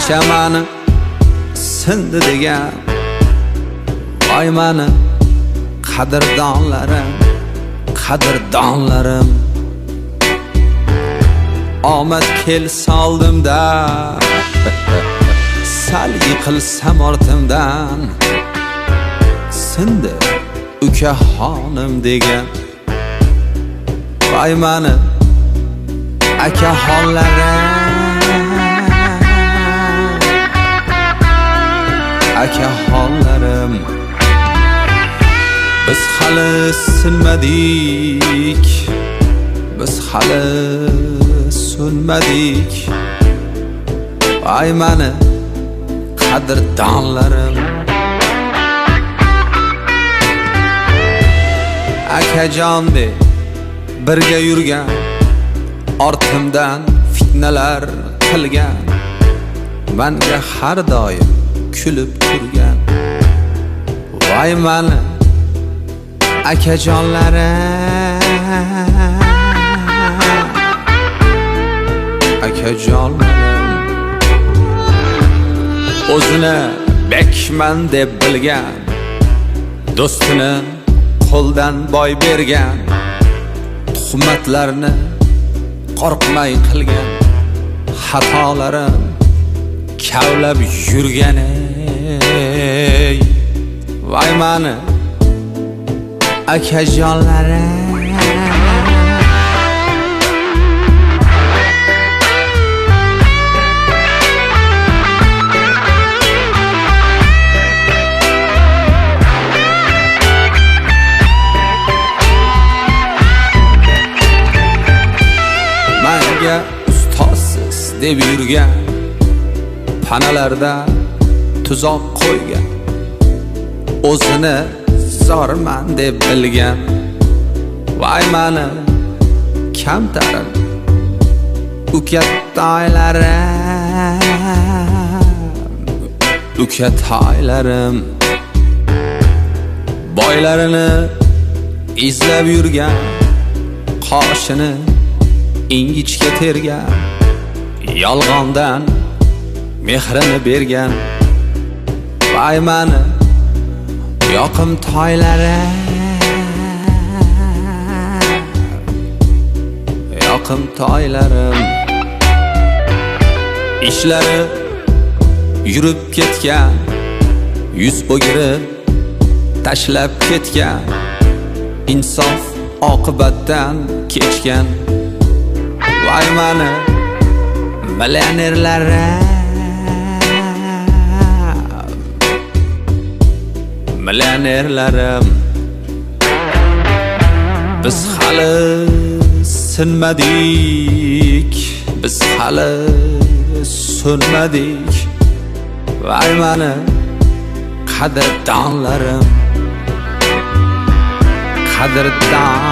kecha mani sindi degan voy mani qadrdonlarim qadrdonlarim omad kelsa oldimda sal yiqilsam ortimdan sindi ukaxonim degan voy mani akaxonlarim akaxonlarim biz hali sinmadik biz hali so'nmadik ay mani qadrdonlarim akajonde birga yurgan ortimdan fitnalar qilgan manga har doim kulib turgan voy mani akajonlarim akajonlarim o'zini bekman deb bilgan do'stini qo'ldan boy bergan. Tuhmatlarni qo'rqmay qilgan. Xatolarim kavlab yurgan ey voy mani. Akajonlari manga ustozsiz deb yurgan panalarda tuzoq qo'ygan. O'zini zorman deb bilgan. Voy mani kamtarim ukatoylarim ukatoylarim boylarini izlab yurgan qoshini ingichka tergan yolg'ondan mehrini bergan. Voy mani yoqim toylarim yoqim toylarim. İshlari yurib ketgan yuz o'girib tashlab ketgan. İnsof oqibatdan kechgan. Voy mani millionerlarim millionerlarim biz hali sinmadik biz hali so'nmadik vay mani qadrdonlarim qadrdon